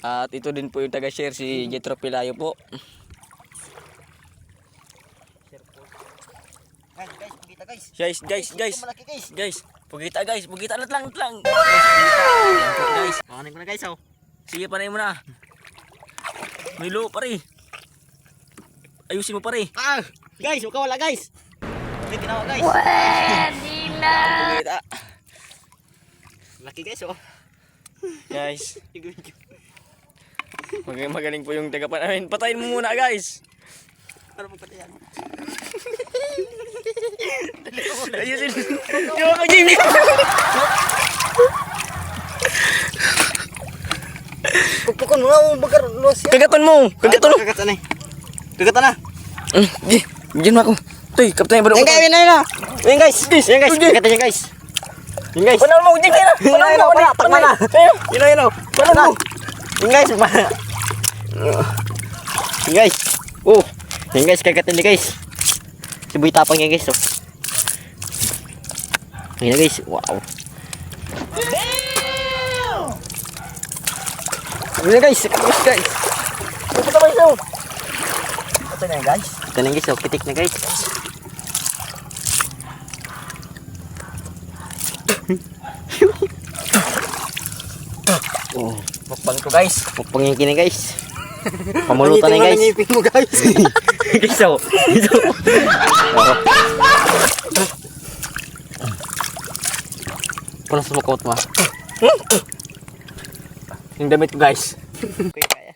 At ito din po yung taga-share si Jetro Pilayo po. Guys, guys, kita guys. Guys, guys, guys. Guys. Guys, pugita guys, pugita na lang, lang. Guys. Makanin ko na guys oh. Sige, panay mo na. Milo, pare. Ayusin mo, pare. Ah! Guys, huwag ka wala guys. May tinawa guys. Pugita. Laki guys oh. Guys, magaling, magaling po yung tagapan namin. Patayin mo muna, guys. Para magpatayan. Ayusin. Yung ako, Jimmy. Pukpukon mo nga bagar luwas yan. Kagaton mo. Kagaton mo. Kagatan na. Kagatan na. Mm, Di, Diyan mo ako. Tuy, kapten ba Yan guys, yan na yan na. Yan guys. Yan guys, kagatan yan guys. Yan guys. Panahon mo, Jimmy na. Yun na, yun na, para, takma na. Yun na, yun na. Para na. Yun guys, Yun guys. Oh. Yan guys, kagatan niya guys. Sibuy tapang yan guys oh. Yan guys, wow. Na guys, kagatan guys. Na guys oh. Ito na guys. Ito na guys oh, kitik na guys. Oh. Mukbang ko, guys. Mukbang yung kini guys. Pamulutan na guys. ngipin mo guys. guys oh. Ito. Punas mo coat mo. Yung damit ko, guys.